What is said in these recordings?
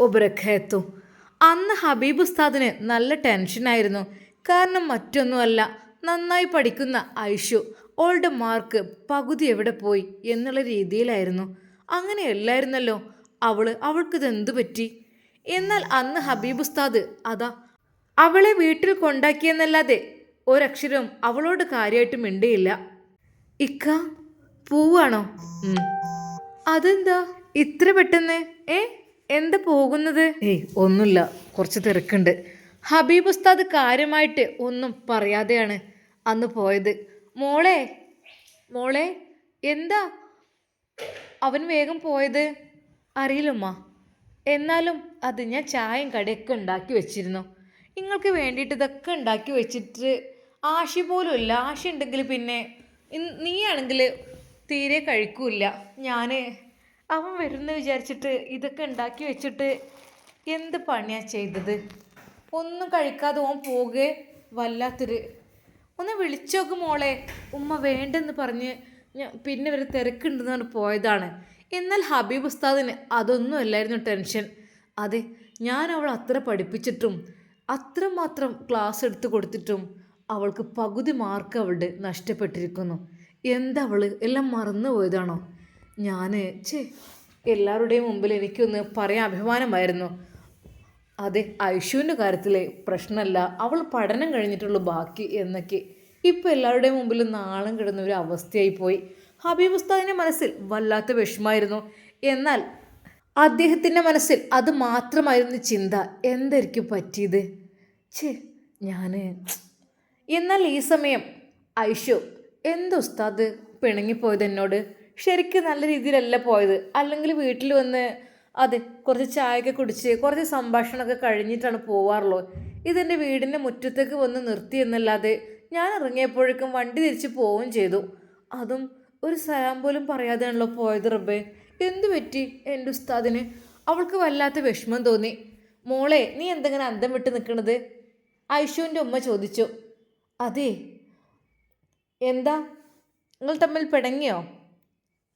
ഒബരഖേത്തു. അന്ന് ഹബീബ് ഉസ്താദിന് നല്ല ടെൻഷനായിരുന്നു കാരണം മറ്റൊന്നുമല്ല നന്നായി പഠിക്കുന്ന ഐഷു ഓൾഡ് മാർക്ക് പകുതി എവിടെ പോയി എന്നുള്ള രീതിയിലായിരുന്നു. അങ്ങനെയല്ലായിരുന്നല്ലോ അവൾ അവൾക്കിതെന്തു പറ്റി? എന്നാൽ അന്ന് ഹബീബ് ഉസ്താദ് അതാ അവളെ വീട്ടിൽ കൊണ്ടാക്കിയെന്നല്ലാതെ ഒരക്ഷരവും അവളോട് കാര്യമായിട്ട് മിണ്ടിയില്ല. ഇക്ക പൂവാണോ? അതെന്താ? ഇത്ര പെട്ടെന്ന്? ഏ? എന്താ പോകുന്നത്? ഏയ് ഒന്നുമില്ല. കുറച്ച് തിരക്കുണ്ട്. ഹബീബ് ഉസ്താദ് കാര്യമായിട്ട് ഒന്നും പറയാതെയാണ് അന്ന് പോയത്. മോളെ മോളെ എന്താ അവൻ വേഗം പോയത്? അറിയില്ലമ്മ എന്നാലും അത് ഞാൻ ചായയും കടയൊക്കെ ഉണ്ടാക്കി വെച്ചിരുന്നു. നിങ്ങൾക്ക് വേണ്ടിയിട്ട് ഇതൊക്കെ ഉണ്ടാക്കി വെച്ചിട്ട് ആശി പോലും ഇല്ല. ആശി ഉണ്ടെങ്കിൽ പിന്നെ നീയാണെങ്കിൽ തീരെ കഴിക്കൂല ഞാൻ അവൻ വരുന്ന വിചാരിച്ചിട്ട് ഇതൊക്കെ ഉണ്ടാക്കി വെച്ചിട്ട് എന്ത് പണിയാണ് ചെയ്തത്? ഒന്നും കഴിക്കാതെ ഓൻ പോകെ വല്ലാത്തൊരു ഒന്ന് വിളിച്ചോക്ക് മോളെ ഉമ്മ വേണ്ടെന്ന് പറഞ്ഞ് ഞാൻ പിന്നെ ഒരു തിരക്കുണ്ടെന്ന് പറഞ്ഞ് പോയതാണ്. എന്നാൽ ഹബീബ് ഉസ്താദിന് അതൊന്നും അല്ലായിരുന്നു ടെൻഷൻ. അതെ ഞാൻ അവൾ അത്ര പഠിപ്പിച്ചിട്ടും അത്രമാത്രം ക്ലാസ് എടുത്ത് കൊടുത്തിട്ടും അവൾക്ക് പകുതി മാർക്ക് അവളുടെ നഷ്ടപ്പെട്ടിരിക്കുന്നു. എന്താ അവൾ എല്ലാം മറന്നു പോയതാണോ ഞാൻ ചേ എല്ലാവരുടെയും മുമ്പിൽ എനിക്കൊന്ന് പറയാൻ അഭിമാനമായിരുന്നു. അതെ ഐഷുവിന്റെ കാര്യത്തിലെ പ്രശ്നമല്ല അവൾ പഠനം കഴിഞ്ഞിട്ടുള്ളൂ ബാക്കി എന്നൊക്കെ. ഇപ്പം എല്ലാവരുടെയും മുമ്പിൽ നാളം കിടന്ന ഒരു അവസ്ഥയായി പോയി. ഹബീബ് ഉസ്താദിന്റെ മനസ്സിൽ വല്ലാത്ത വിഷമായിരുന്നു എന്നാൽ അദ്ദേഹത്തിന്റെ മനസ്സിൽ അത് മാത്രമായിരുന്നു ചിന്ത. എന്തായിരിക്കും പറ്റിയത്? ഛേ ഞാൻ എന്നാൽ ഈ സമയം ഐഷു എന്ത് ഉസ്താദ് പിണങ്ങിപ്പോയത് എന്നോട്? ശരിക്കും നല്ല രീതിയിലല്ല പോയത്. അല്ലെങ്കിൽ വീട്ടിൽ വന്ന് അതെ കുറച്ച് ചായയൊക്കെ കുടിച്ച് കുറച്ച് സംഭാഷണമൊക്കെ കഴിഞ്ഞിട്ടാണ് പോവാറുള്ളത് ഇതെന്റെ വീടിന്റെ മുറ്റത്തേക്ക് വന്ന് നിർത്തി എന്നല്ലാതെ ഞാൻ ഇറങ്ങിയപ്പോഴേക്കും വണ്ടി തിരിച്ച് പോവുകയും ചെയ്തു. അതും ഒരു സലാം പോലും പറയാതെയാണല്ലോ പോയത് റബ്ബേ. എന്തു പറ്റി? എന്റെ ഉസ്താദിന് അവൾക്ക് വല്ലാത്ത വിഷമം തോന്നി. മോളെ നീ എന്തെങ്ങനെ അന്തം വിട്ട് നിൽക്കണത്? ഐഷുവിന്റെ ഉമ്മ ചോദിച്ചു. അതെ എന്താ? നിങ്ങൾ തമ്മിൽ പിണങ്ങിയോ? "ആ,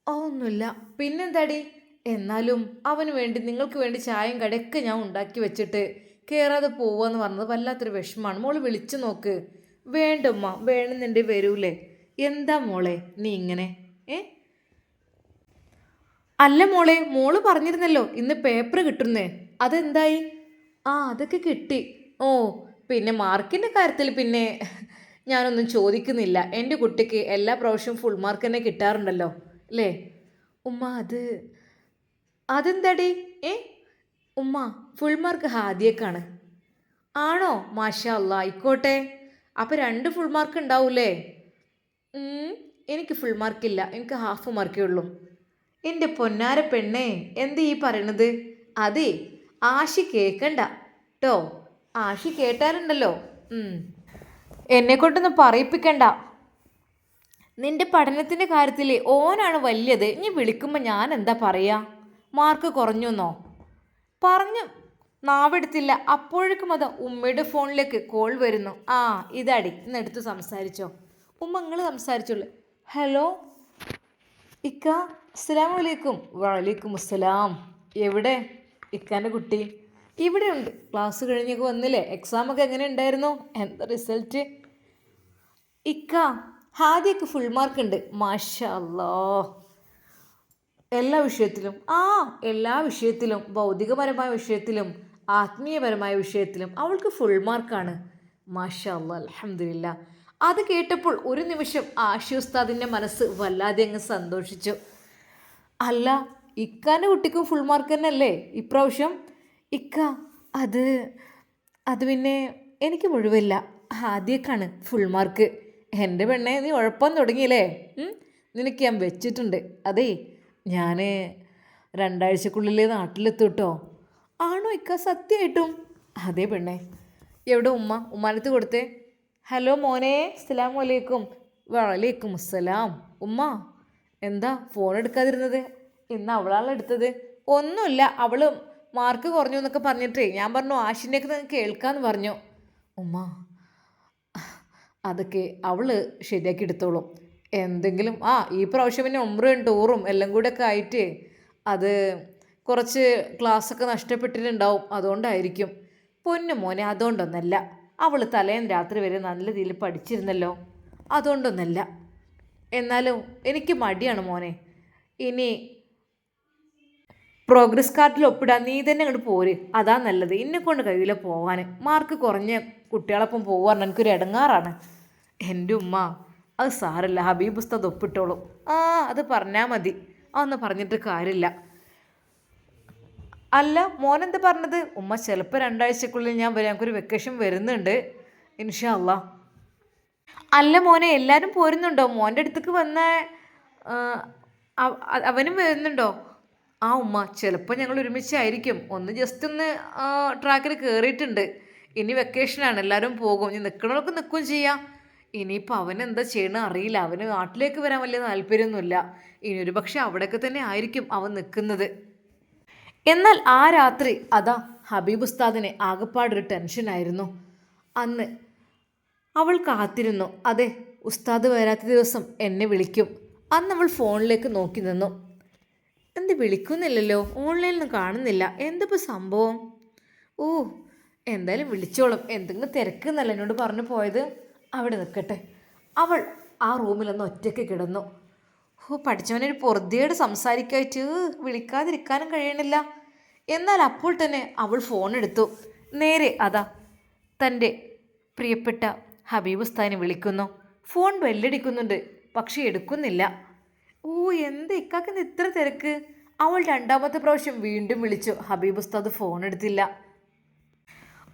ഒന്നുമില്ല. പിന്നെന്താടി? എന്നാലും അവന് വേണ്ടി നിങ്ങൾക്ക് വേണ്ടി ചായയും കടയൊക്കെ ഞാൻ ഉണ്ടാക്കി വെച്ചിട്ട് കയറാതെ പോവാന്ന് പറഞ്ഞത് വല്ലാത്തൊരു വിഷമാണ്. മോൾ വിളിച്ചു നോക്ക്. വേണ്ടമ്മ വേണമെന്നുണ്ടെ വരൂലേ. എന്താ മോളെ നീ ഇങ്ങനെ? ഏ? അല്ല മോളെ മോൾ പറഞ്ഞിരുന്നല്ലോ ഇന്ന് പേപ്പർ കിട്ടുന്നേ. അതെന്തായി? ആ അതൊക്കെ കിട്ടി. ഓ പിന്നെ മാർക്കിന്റെ കാര്യത്തിൽ പിന്നെ ഞാനൊന്നും ചോദിക്കുന്നില്ല. എന്റെ കുട്ടിക്ക് എല്ലാ പ്രാവശ്യവും ഫുൾ മാർക്ക് തന്നെ കിട്ടാറുണ്ടല്ലോ. അല്ലേ ഉമ്മ അത് അതെന്താടി? ഏ? ഉമ്മ ഫുൾ മാർക്ക് ഹാദിയക്കാണ്. ആണോ? മാഷാ ആയിക്കോട്ടെ. അപ്പോൾ രണ്ട് ഫുൾ മാർക്ക് ഉണ്ടാവൂലേ എനിക്ക് ഫുൾ മാർക്കില്ല എനിക്ക് ഹാഫ് മാർക്കേ ഉള്ളൂ. എന്റെ പൊന്നാര പെണ്ണേ എന്ത് ഈ പറയണത്? അതെ ആശി കേൾക്കണ്ട കേട്ടോ ആശി കേട്ടാലുണ്ടല്ലോ ഉം. എന്നെ കൊണ്ടൊന്ന് പറയിപ്പിക്കണ്ട. നിന്റെ പഠനത്തിന്റെ കാര്യത്തിൽ ഓനാണ് വലിയത്. നീ വിളിക്കുമ്പോൾ ഞാൻ എന്താ പറയാ? മാർക്ക് കുറഞ്ഞുന്നോ? പറഞ്ഞു. നാവെടുത്തില്ല. അപ്പോഴേക്കും അത് ഉമ്മയുടെ ഫോണിലേക്ക് കോൾ വരുന്നു. ആ ഇതടി. എന്നെടുത്ത് സംസാരിച്ചോ. ഉമ്മ നിങ്ങൾ സംസാരിച്ചോളൂ. ഹലോ ഇക്ക അസ്സലാം വലൈക്കും വലൈക്കും അസ്സലാം എവിടെ? ഇക്കാന്റെ കുട്ടി. ഇവിടെ ഉണ്ട് ക്ലാസ് കഴിഞ്ഞൊക്കെ വന്നില്ലേ? എക്സാമൊക്കെ എങ്ങനെ ഉണ്ടായിരുന്നു? എന്താ റിസൾട്ട് ഇക്ക ഹാദിയൊക്കെ ഫുൾ മാർക്ക് ഉണ്ട്. മാഷാ അല്ലാ എല്ലാ വിഷയത്തിലും ആ എല്ലാ വിഷയത്തിലും ഭൗതികപരമായ വിഷയത്തിലും ആത്മീയപരമായ വിഷയത്തിലും അവൾക്ക് ഫുൾ മാർക്കാണ് മാഷല്ല അലഹമില്ല അത് കേട്ടപ്പോൾ ഒരു നിമിഷം ആഷി ഉസ്താദിന്റെ മനസ്സ് വല്ലാതെ അങ്ങ് സന്തോഷിച്ചു. അല്ല ഇക്കാന്റെ കുട്ടിക്കും ഫുൾ മാർക്ക് തന്നെയല്ലേ? ഇപ്രാവശ്യം? ഇക്ക അത് അത് പിന്നെ എനിക്ക് മുഴുവില്ല. ആദ്യക്കാണ് ഫുൾ മാർക്ക് എന്റെ പെണ്ണെ നീ ഉഴപ്പാൻ തുടങ്ങിയില്ലേ? നിനക്ക് ഞാൻ വെച്ചിട്ടുണ്ട്. അതേ ഞാൻ രണ്ടാഴ്ചക്കുള്ളിൽ നാട്ടിലെത്തും കേട്ടോ ആണോ ഇക്ക? സത്യമായിട്ടും അതെ പെണ്ണെ എവിടെ ഉമ്മ? ഉമ്മാനത്ത് കൊടുത്തേ. ഹലോ മോനെ അസ്സലാമു വലൈക്കും വലൈക്കും അസ്സലാം. ഉമ്മ എന്താ ഫോൺ എടുക്കാതിരുന്നത്? ഇന്ന് അവളാണ് എടുത്തത്. ഒന്നുമില്ല അവൾ മാർക്ക് കുറഞ്ഞു എന്നൊക്കെ പറഞ്ഞിട്ടേ. ഞാൻ പറഞ്ഞു ആഷിന്റെയൊക്കെ കേൾക്കാമെന്ന് പറഞ്ഞു. ഉമ്മ അതൊക്കെ അവൾ ശരിയാക്കി എടുത്തോളും. എന്തെങ്കിലും ആ ഈ പ്രാവശ്യം പിന്നെ ഒമ്പറും ടൂറും എല്ലാം കൂടെ ഒക്കെ ആയിട്ട് അത് കുറച്ച് ക്ലാസ്സൊക്കെ നഷ്ടപ്പെട്ടിട്ടുണ്ടാവും. അതുകൊണ്ടായിരിക്കും. പൊന്നു മോനെ അതുകൊണ്ടൊന്നല്ല. അവൾ തലേന്ന് രാത്രി വരെ നല്ല രീതിയിൽ പഠിച്ചിരുന്നല്ലോ. അതുകൊണ്ടൊന്നല്ല. എന്നാലും എനിക്ക് മടിയാണ് മോനെ. ഇനി പ്രോഗ്രസ് കാർഡിൽ ഒപ്പിടാൻ നീ തന്നെ അങ്ങോട്ട് പോര്. അതാ നല്ലത്. എന്നെ കൊണ്ട് കഴിയില്ല പോവാൻ മാർക്ക് കുറഞ്ഞ കുട്ടികളൊപ്പം പോകാറുണ്ട് എനിക്കൊരു ഇടങ്ങാറാണ് എന്റെ ഉമ്മ അത് സാറല്ല ഹബീബ് ഉസ്താദ് ഒപ്പിട്ടോളൂ. ആ അത് പറഞ്ഞാൽ മതി. അതൊന്ന് പറഞ്ഞിട്ട് കാര്യമില്ല. അല്ല മോനെന്ത് പറഞ്ഞത്? ഉമ്മ ചിലപ്പോൾ രണ്ടാഴ്ചക്കുള്ളിൽ ഞാൻ വരാം. എനിക്കൊരു വെക്കേഷൻ വരുന്നുണ്ട്. ഇൻഷാ അല്ല അല്ല മോനെ എല്ലാവരും പോരുന്നുണ്ടോ? മോന്റെ അടുത്തേക്ക് വന്ന അവനും വരുന്നുണ്ടോ? ആ ഉമ്മ ചിലപ്പോൾ ഞങ്ങൾ ഒരുമിച്ചായിരിക്കും ഒന്ന് ജസ്റ്റ് ഒന്ന് ട്രാക്കിൽ കയറിയിട്ടുണ്ട് ഇനി വെക്കേഷനാണ് എല്ലാവരും പോകും. ഇനി നിൽക്കണവർക്ക് നിൽക്കുകയും ചെയ്യാം. ഇനിയിപ്പോൾ അവൻ എന്താ ചെയ്യണമെന്ന് അറിയില്ല. അവന് നാട്ടിലേക്ക് വരാൻ വലിയ താല്പര്യമൊന്നുമില്ല. ഇനി ഒരു പക്ഷേ അവിടെയൊക്കെ തന്നെ ആയിരിക്കും അവൻ നിൽക്കുന്നത് എന്നാൽ ആ രാത്രി അതാ ഹബീബ് ഉസ്താദിന് ആകെപ്പാടൊരു ടെൻഷനായിരുന്നു അന്ന് അവൾ കാത്തിരുന്നു. അതെ ഉസ്താദ് വരാത്ത ദിവസം എന്നെ വിളിക്കും. അന്ന് അവൾ ഫോണിലേക്ക് നോക്കി നിന്നു. എന്ത് വിളിക്കുന്നില്ലല്ലോ? ഓൺലൈനിൽ കാണുന്നില്ല. എന്തിപ്പോൾ സംഭവം? ഓ എന്തായാലും വിളിച്ചോളും. എന്തെങ്കിലും തിരക്കുന്നല്ല എന്നോട് പറഞ്ഞു പോയത്. അവിടെ നിൽക്കട്ടെ. അവൾ ആ റൂമിലൊന്ന് ഒറ്റയ്ക്ക് കിടന്നു. ഓ പഠിച്ചവനൊരു പൊറുതിയോട് സംസാരിക്കായിട്ട് വിളിക്കാതിരിക്കാനും കഴിയണില്ല. എന്നാൽ അപ്പോൾ തന്നെ അവൾ ഫോൺ എടുത്തു. നേരെ അതാ തന്റെ പ്രിയപ്പെട്ട ഹബീബ് ഉസ്താനെ വിളിക്കുന്നു. ഫോൺ ബെല്ലടിക്കുന്നുണ്ട് പക്ഷേ എടുക്കുന്നില്ല. ഓ എന്ത് ഇക്കാക്കുന്ന ഇത്ര തിരക്ക്? അവൾ രണ്ടാമത്തെ പ്രാവശ്യം വീണ്ടും വിളിച്ചു. ഹബീബ് ഉസ്താദ് ഫോൺ എടുത്തില്ല.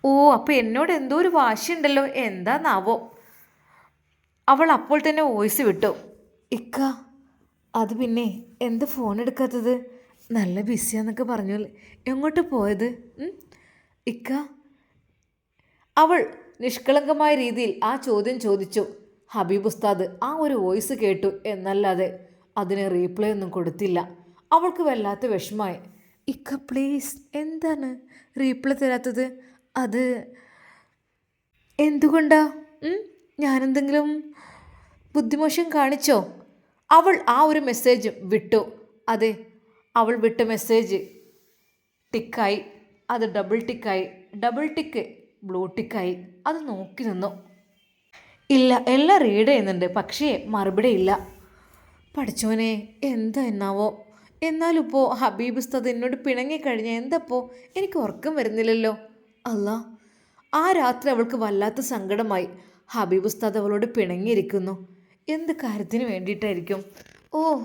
ഓ അപ്പോൾ എന്നോട് എന്തോ ഒരു വാശിയുണ്ടല്ലോ. എന്താന്നാവോ? അവൾ അപ്പോൾ തന്നെ വോയിസ് വിട്ടു. ഇക്ക അത് പിന്നെ എന്ത് ഫോൺ എടുക്കാത്തത്? നല്ല ബിസിയാന്നൊക്കെ പറഞ്ഞു എങ്ങോട്ട് പോയത്? ഇക്ക അവൾ നിഷ്കളങ്കമായ രീതിയിൽ ആ ചോദ്യം ചോദിച്ചു. ഹബീബ് ഉസ്താദ് ആ ഒരു വോയിസ് കേട്ടു. എന്നല്ലാതെ അതിന് റീപ്ലൈ ഒന്നും കൊടുത്തില്ല. അവൾക്ക് വല്ലാത്ത വിഷമായി ഇക്ക പ്ലീസ് എന്താണ് റീപ്ലൈ തരാത്തത്? അത് എന്തുകൊണ്ടാ? ഞാനെന്തെങ്കിലും ബുദ്ധിമോശം കാണിച്ചോ? അവൾ ആ ഒരു മെസ്സേജ് വിട്ടു. അതെ അവൾ വിട്ട മെസ്സേജ് ടിക്കായി അത് ഡബിൾ ടിക്കായി ഡബിൾ ടിക്ക് ബ്ലൂ ടിക്കായി അത് നോക്കി നിന്നു. ഇല്ല എല്ലാം റീഡ് ചെയ്യുന്നുണ്ട്. പക്ഷേ മറുപടി ഇല്ല. പഠിച്ചോനെ എന്താ എന്നാവോ? എന്നാലിപ്പോൾ ഹബീബ് ഉസ്താദ് എന്നോട് പിണങ്ങിക്കഴിഞ്ഞ എന്തപ്പോൾ എനിക്ക് ഉറക്കം വരുന്നില്ലല്ലോ. അല്ല ആ രാത്രി അവൾക്ക് വല്ലാത്ത സങ്കടമായി. ഹബീബ് ഉസ്താദ് അവളോട് പിണങ്ങിയിരിക്കുന്നു. എന്ത് കാര്യത്തിന് വേണ്ടിയിട്ടായിരിക്കും? ഓ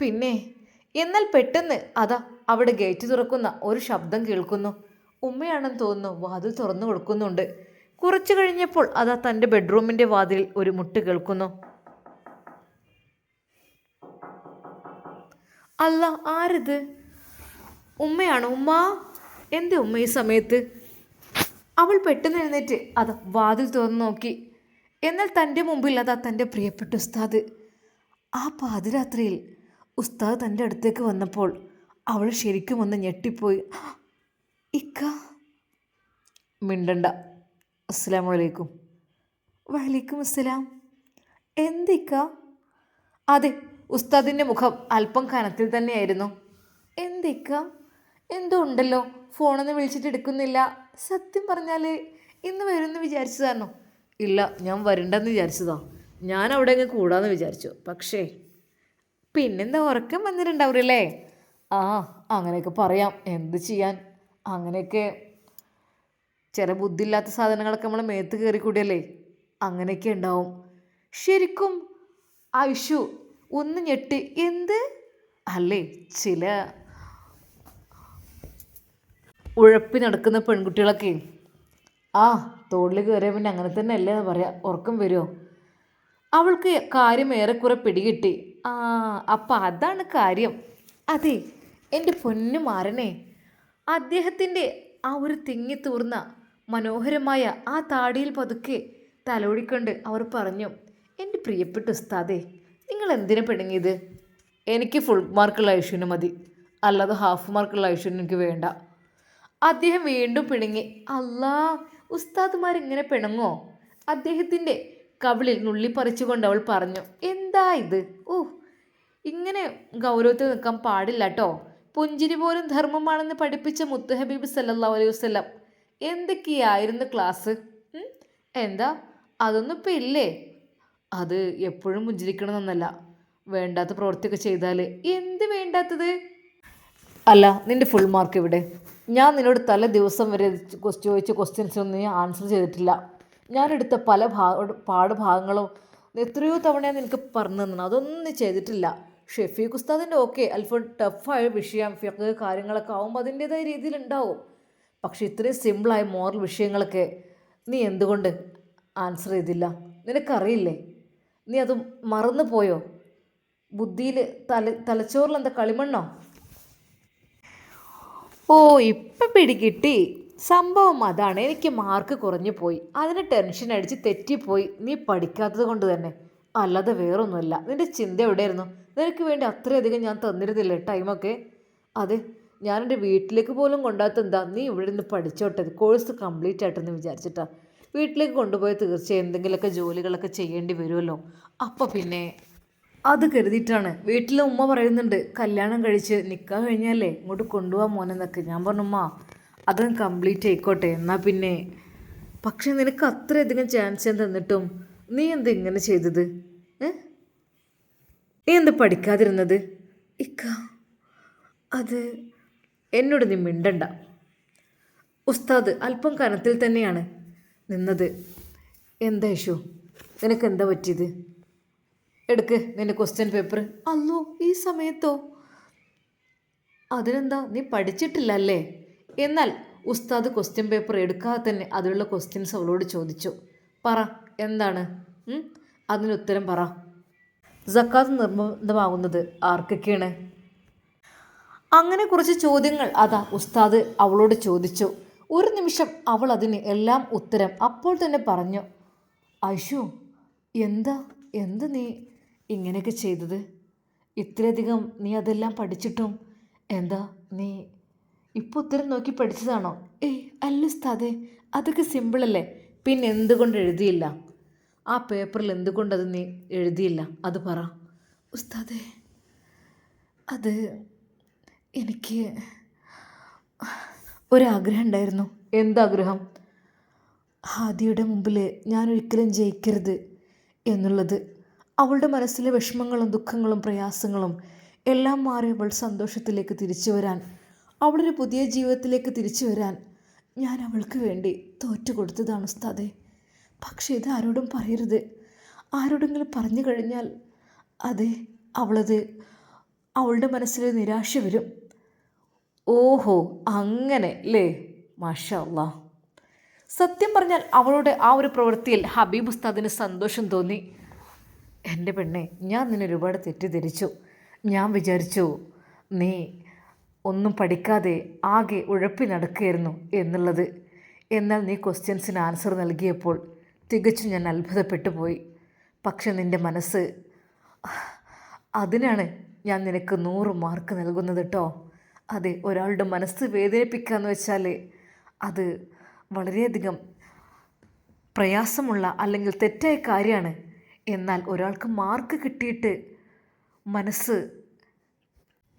പിന്നെ എന്നാൽ പെട്ടെന്ന് അതാ അവിടെ ഗേറ്റ് തുറക്കുന്ന ഒരു ശബ്ദം കേൾക്കുന്നു. ഉമ്മയാണെന്ന് തോന്നുന്നു വാതിൽ തുറന്നു കൊടുക്കുന്നുണ്ട്. കുറച്ചു കഴിഞ്ഞപ്പോൾ അതാ തന്റെ ബെഡ്റൂമിന്റെ വാതിലിൽ ഒരു മുട്ട് കേൾക്കുന്നു. അല്ല ആരിത്? ഉമ്മയാണോ? ഉമ്മ? എന്റെ ഉമ്മ ഈ സമയത്ത്? അവൾ പെട്ടെന്ന് എഴുന്നേറ്റ് അത് വാതിൽ തുറന്നു നോക്കി. എന്നാൽ തന്റെ മുമ്പിൽ അതാ തന്റെ പ്രിയപ്പെട്ട ഉസ്താദ്. ആ പാതിരാത്രിയിൽ ഉസ്താദ് തന്റെ അടുത്തേക്ക് വന്നപ്പോൾ അവൾ ശരിക്കും ഒന്ന് ഞെട്ടിപ്പോയി. ഇക്ക? മിണ്ടണ്ട. അസ്സാം വലൈക്കും വലൈക്കും അസ്സലാം. എന്തിക്ക അതെ ഉസ്താദിന്റെ മുഖം അല്പം കനത്തിൽ തന്നെയായിരുന്നു. എന്തിക്ക? എന്തോ ഉണ്ടല്ലോ. ഫോണൊന്നും വിളിച്ചിട്ട് എടുക്കുന്നില്ല. സത്യം പറഞ്ഞാൽ ഇന്ന് വരുമെന്ന് വിചാരിച്ചതാണോ? ഇല്ല ഞാൻ വരണ്ടെന്ന് വിചാരിച്ചതാ. ഞാൻ അവിടെ അങ്ങ് കൂടാന്ന് വിചാരിച്ചു. പക്ഷേ പിന്നെന്താ ഉറക്കം വന്നിട്ടുണ്ടാവില്ലേ ആ അങ്ങനെയൊക്കെ പറയാം. എന്ത് ചെയ്യാൻ? അങ്ങനെയൊക്കെ. ചില ബുദ്ധിയില്ലാത്ത സാധനങ്ങളൊക്കെ നമ്മൾ മേത്ത് കയറി കൂടിയല്ലേ അങ്ങനെയൊക്കെ ഉണ്ടാവും. ശരിക്കും ഐഷു ഒന്ന് ഞെട്ടി. എന്ത്? അല്ലേ? ചില ഉഴപ്പി നടക്കുന്ന പെൺകുട്ടികളൊക്കെ. ആ തോളിൽ കയറിയ പിന്നെ അങ്ങനെ തന്നെ അല്ലേ എന്ന് പറയാം. ഉറക്കം വരുമോ അവൾക്ക് കാര്യം ഏറെക്കുറെ പിടികിട്ടി. ആ അപ്പം അതാണ് കാര്യം. അതെ എന്റെ പൊന്നു മാറണേ അദ്ദേഹത്തിന്റെ ആ ഒരു തിങ്ങി തൂർന്ന മനോഹരമായ ആ താടിയിൽ പതുക്കെ തലോടിക്കൊണ്ട് അവർ പറഞ്ഞു എന്റെ പ്രിയപ്പെട്ട ഉസ്താദേ നിങ്ങൾ എന്തിനു പിണങ്ങിയത്? എനിക്ക് ഫുൾ മാർക്കുള്ള ഐശ്വര്യം മതി. അല്ലാതെ ഹാഫ് മാർക്കുള്ള ഐശ്വര്യം എനിക്ക് വേണ്ട. അദ്ദേഹം വീണ്ടും പിണങ്ങി. അല്ലാ ഉസ്താദ്മാർ ഇങ്ങനെ പിണങ്ങോ? അദ്ദേഹത്തിന്റെ കവിളിൽ നുള്ളിപ്പറിച്ചുകൊണ്ട് അവൾ പറഞ്ഞു. എന്താ ഇത്? ഓ ഇങ്ങനെ ഗൗരവത്തിൽ നിൽക്കാൻ പാടില്ല കേട്ടോ പുഞ്ചിരി പോലും ധർമ്മമാണെന്ന് പഠിപ്പിച്ച മുത്തുഹബീബ് സല്ലാ അലൈഹി വസല്ലം. എന്തൊക്കെയായിരുന്നു ക്ലാസ് എന്താ? അതൊന്നും ഇപ്പം ഇല്ലേ? അത് എപ്പോഴും പുഞ്ചിരിക്കണമെന്നല്ല. വേണ്ടാത്ത പ്രവൃത്തിയൊക്കെ ചെയ്താൽ എന്ത് വേണ്ടാത്തത്? അല്ല നിന്റെ ഫുൾ മാർക്ക് ഇവിടെ ഞാൻ നിന്നോട് തല ദിവസം വരെ ചോദിച്ച ക്വസ്റ്റ്യൻസൊന്നും നീ ആൻസർ ചെയ്തിട്ടില്ല. ഞാനെടുത്ത പല ഭാഗ പാഠഭാഗങ്ങളും എത്രയോ തവണയാണ് നിനക്ക് പറഞ്ഞു തന്നെ അതൊന്നും ചെയ്തിട്ടില്ല. ഷെഫീഖ് ഉസ്താദിന്റെ ഓക്കെ അല്പം ടഫായ വിഷയം ഫിഖ് കാര്യങ്ങളൊക്കെ ആവുമ്പോൾ അതിന്റേതായ രീതിയിലുണ്ടാവും പക്ഷെ ഇത്രയും സിമ്പിളായ മോറൽ വിഷയങ്ങളൊക്കെ നീ എന്തുകൊണ്ട് ആൻസർ ചെയ്തില്ല? നിനക്കറിയില്ലേ? നീ അത് മറന്നു പോയോ? ബുദ്ധിയിൽ തല തലച്ചോറിൽ എന്താ കളിമണ്ണോ? ഓ ഇപ്പം പിടികിട്ടി. സംഭവം അതാണ്. എനിക്ക് മാർക്ക് കുറഞ്ഞു പോയി. അതിന് ടെൻഷൻ അടിച്ച് തെറ്റിപ്പോയി. നീ പഠിക്കാത്തത് കൊണ്ട് തന്നെ. അല്ലാതെ വേറൊന്നുമല്ല. നിന്റെ ചിന്ത എവിടെയായിരുന്നു? നിനക്ക് വേണ്ടി അത്രയധികം ഞാൻ തന്നിരുന്നില്ല ടൈമൊക്കെ? അതെ ഞാനെന്റെ വീട്ടിലേക്ക് പോലും കൊണ്ടാത്ത എന്താ നീ ഇവിടെ നിന്ന് പഠിച്ചോട്ടെ? കോഴ്സ് കംപ്ലീറ്റ് ആയിട്ടെന്ന് വിചാരിച്ചിട്ടാ. വീട്ടിലേക്ക് കൊണ്ടുപോയി തീർച്ചയായും എന്തെങ്കിലുമൊക്കെ ജോലികളൊക്കെ ചെയ്യേണ്ടി വരുമല്ലോ. അപ്പോൾ പിന്നെ അത് കരുതിയിട്ടാണ്. വീട്ടിലെ ഉമ്മ പറയുന്നുണ്ട് കല്യാണം കഴിച്ച് നിൽക്കാൻ കഴിഞ്ഞാലേ ഇങ്ങോട്ട് കൊണ്ടുപോകാൻ മോനെന്നൊക്കെ ഞാൻ പറഞ്ഞു ഉമ്മ അതും കംപ്ലീറ്റ് ആയിക്കോട്ടെ എന്നാൽ പിന്നെ. പക്ഷെ നിനക്ക് അത്രയധികം ചാൻസ് ഞാൻ തന്നിട്ടും നീ എന്ത് ഇങ്ങനെ ചെയ്തത്? ഏ? നീ എന്ത് പഠിക്കാതിരുന്നത്? ഇക്ക അത് എന്നോട് നീ മിണ്ടണ്ട. ഉസ്താദ് അല്പം കനത്തിൽ തന്നെയാണ്. നിന്നത്. എന്താ യേശു? നിനക്ക് എന്താ പറ്റിയത്? എടുക്ക് നിന്റെ ക്വസ്റ്റ്യൻ പേപ്പർ അല്ലോ ഈ സമയത്തോ? അതിനെന്താ നീ പഠിച്ചിട്ടില്ല അല്ലേ എന്നാൽ ഉസ്താദ് ക്വസ്റ്റ്യൻ പേപ്പർ എടുക്കാതെ തന്നെ അതിലുള്ള ക്വസ്റ്റ്യൻസ് അവളോട് ചോദിച്ചു. പറ എന്താണ്? ഉം? അതിന് ഉത്തരം പറ. സക്കാത്ത് നിർബന്ധമാകുന്നത് ആർക്കൊക്കെയാണ്? അങ്ങനെ കുറച്ച് ചോദ്യങ്ങൾ അതാ ഉസ്താദ് അവളോട് ചോദിച്ചു. ഒരു നിമിഷം അവൾ അതിന് എല്ലാം ഉത്തരം അപ്പോൾ തന്നെ പറഞ്ഞു അശു എന്താ എന്ത് നീ ഇങ്ങനെയൊക്കെ ചെയ്തത്? ഇത്രയധികം നീ അതെല്ലാം പഠിച്ചിട്ടും എന്താ നീ ഇപ്പോൾ ഉത്തരം നോക്കി പഠിച്ചതാണോ? ഏയ് അല്ല സ്ഥാതെ അതൊക്കെ സിമ്പിളല്ലേ പിന്നെ എന്തുകൊണ്ട് എഴുതിയില്ല? ആ പേപ്പറിൽ എന്തുകൊണ്ടത് നീ എഴുതിയില്ല? അത് പറ. ഉസ്താദേ അത് എനിക്ക് ഒരാഗ്രഹം ഉണ്ടായിരുന്നു എന്താഗ്രഹം? ഹാദിയുടെ മുമ്പിൽ ഞാൻ ഒരിക്കലും ജയിക്കരുത് എന്നുള്ളത്. അവളുടെ മനസ്സിലെ വിഷമങ്ങളും ദുഃഖങ്ങളും പ്രയാസങ്ങളും എല്ലാം മാറി അവൾ സന്തോഷത്തിലേക്ക് തിരിച്ചു വരാൻ അവളൊരു പുതിയ ജീവിതത്തിലേക്ക് തിരിച്ചു വരാൻ ഞാൻ അവൾക്ക് വേണ്ടി തോറ്റു കൊടുത്തതാണ് ഉസ്താദെ. പക്ഷേ ഇത് ആരോടും പറയരുത്. ആരോടെങ്കിലും പറഞ്ഞു കഴിഞ്ഞാൽ അതെ അവളത് അവളുടെ മനസ്സിൽ നിരാശ വരും. ഓഹോ അങ്ങനെ അല്ലേ മാഷാ അല്ലാ സത്യം പറഞ്ഞാൽ അവളുടെ ആ ഒരു പ്രവൃത്തിയിൽ ഹബീബ് ഉസ്താദിന് സന്തോഷം തോന്നി. എന്റെ പെണ്ണെ ഞാൻ നിന്നെ ഒരുപാട് തെറ്റിദ്ധരിച്ചു. ഞാൻ വിചാരിച്ചു നീ ഒന്നും പഠിക്കാതെ ആകെ ഉഴപ്പി നടക്കുകയായിരുന്നു എന്നുള്ളത്. എന്നാൽ നീ ക്വസ്റ്റ്യൻസിന് ആൻസർ നൽകിയപ്പോൾ തികച്ചും ഞാൻ അത്ഭുതപ്പെട്ടു പോയി. പക്ഷെ നിന്റെ മനസ്സ് അതിനാണ് ഞാൻ നിനക്ക് നൂറ് മാർക്ക് നൽകുന്നത് കേട്ടോ അതെ ഒരാളുടെ മനസ്സ് വേദനിപ്പിക്കുക എന്ന് വെച്ചാൽ അത് വളരെയധികം പ്രയാസമുള്ള അല്ലെങ്കിൽ തെറ്റായ കാര്യമാണ്. എന്നാൽ ഒരാൾക്ക് മാർക്ക് കിട്ടിയിട്ട് മനസ്സ്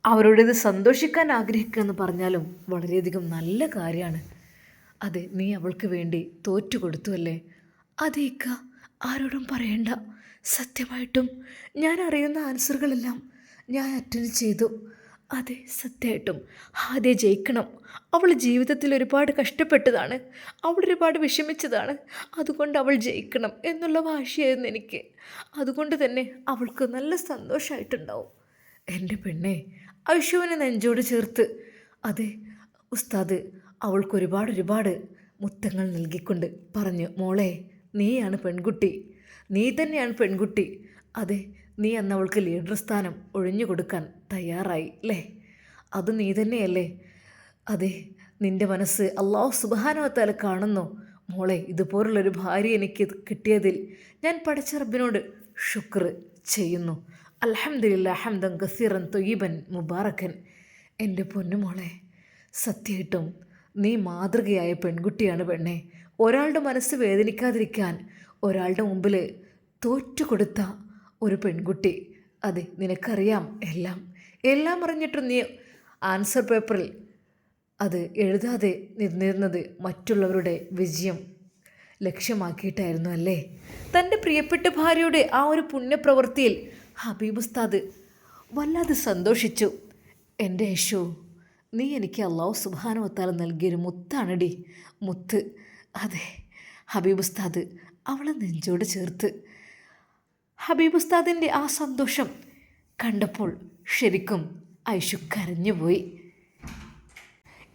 അവരോടേത് സന്തോഷിക്കാൻ ആഗ്രഹിക്കുക എന്ന് പറഞ്ഞാലും വളരെയധികം നല്ല കാര്യമാണ്. അതെ നീ അവൾക്ക് വേണ്ടി തോറ്റു കൊടുത്തു അല്ലേ? അതേക്ക ആരോടും പറയണ്ട. സത്യമായിട്ടും ഞാൻ അറിയുന്ന ആൻസറുകളെല്ലാം ഞാൻ അറ്റൻഡ് ചെയ്തു. അതെ സത്യമായിട്ടും ആദ്യം ജയിക്കണം. അവൾ ജീവിതത്തിൽ ഒരുപാട് കഷ്ടപ്പെട്ടതാണ്. അവൾ ഒരുപാട് വിഷമിച്ചതാണ്. അതുകൊണ്ട് അവൾ ജയിക്കണം എന്നുള്ള വാശിയായിരുന്നു എനിക്ക്. അതുകൊണ്ട് തന്നെ അവൾക്ക് നല്ല സന്തോഷമായിട്ടുണ്ടാവും എന്റെ പെണ്ണെ ഐഷുവിനെ നെഞ്ചോട് ചേർത്ത്. അതെ ഉസ്താദ് അവൾക്ക് ഒരുപാട് ഒരുപാട് മുത്തങ്ങൾ നൽകിക്കൊണ്ട് പറഞ്ഞു മോളെ നീയാണ് പെൺകുട്ടി. നീ തന്നെയാണ് പെൺകുട്ടി. അതെ നീ അന്ന് അവൾക്ക് ലീഡർ സ്ഥാനം ഒഴിഞ്ഞു കൊടുക്കാൻ തയ്യാറായി അല്ലേ? അത് നീ തന്നെയല്ലേ? അതെ നിന്റെ മനസ്സ് അള്ളാഹു സുബാനവത്താൽ കാണുന്നു. മോളെ ഇതുപോലുള്ളൊരു ഭാര്യ എനിക്ക് കിട്ടിയതിൽ ഞാൻ പഠിച്ച റബ്ബിനോട് ശുക്ർ ചെയ്യുന്നു. അലഹമ്മദില്ല ഹംദൻ ഗസീറൻ തൊയ്യബൻ മുബാറക്കൻ. എന്റെ പൊന്നുമോളെ സത്യമായിട്ടും നീ മാതൃകയായ പെൺകുട്ടിയാണ് പെണ്ണെ. ഒരാളുടെ മനസ്സ് വേദനിക്കാതിരിക്കാൻ ഒരാളുടെ മുമ്പിൽ തോറ്റുകൊടുത്ത ഒരു പെൺകുട്ടി. അതെ നിനക്കറിയാം എല്ലാം. എല്ലാം അറിഞ്ഞിട്ടും നീ ആൻസർ പേപ്പറിൽ അത് എഴുതാതെ നിന്നിരുന്നത് മറ്റുള്ളവരുടെ വിജയം ലക്ഷ്യമാക്കിയിട്ടായിരുന്നു അല്ലേ? തന്റെ പ്രിയപ്പെട്ട ഭാര്യയുടെ ആ ഒരു പുണ്യപ്രവൃത്തിയിൽ ഹബീബ് ഉസ്താദ് വല്ലാതെ സന്തോഷിച്ചു. എന്റെ യേശു നീ എനിക്ക് അള്ളാഹു സുബാനുവത്താൽ നൽകിയൊരു മുത്താണടി. മുത്ത്. അതെ ഹബീബ് ഉസ്താദ് അവളെ നെഞ്ചോട് ചേർത്ത്. ഹബീബ് ഉസ്താദിന്റെ ആ സന്തോഷം കണ്ടപ്പോൾ ശരിക്കും ഐഷു കരഞ്ഞുപോയി.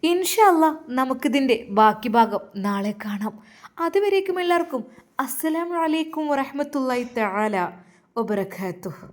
ഇൻഷല്ല നമുക്കിതിന്റെ ബാക്കി ഭാഗം നാളെ കാണാം. അതുവരേക്കും എല്ലാവർക്കും അസ്സലാമലൈക്കും അലൈക്കും വറഹമത്തല്ലായി തആല വബറകാതുഹു.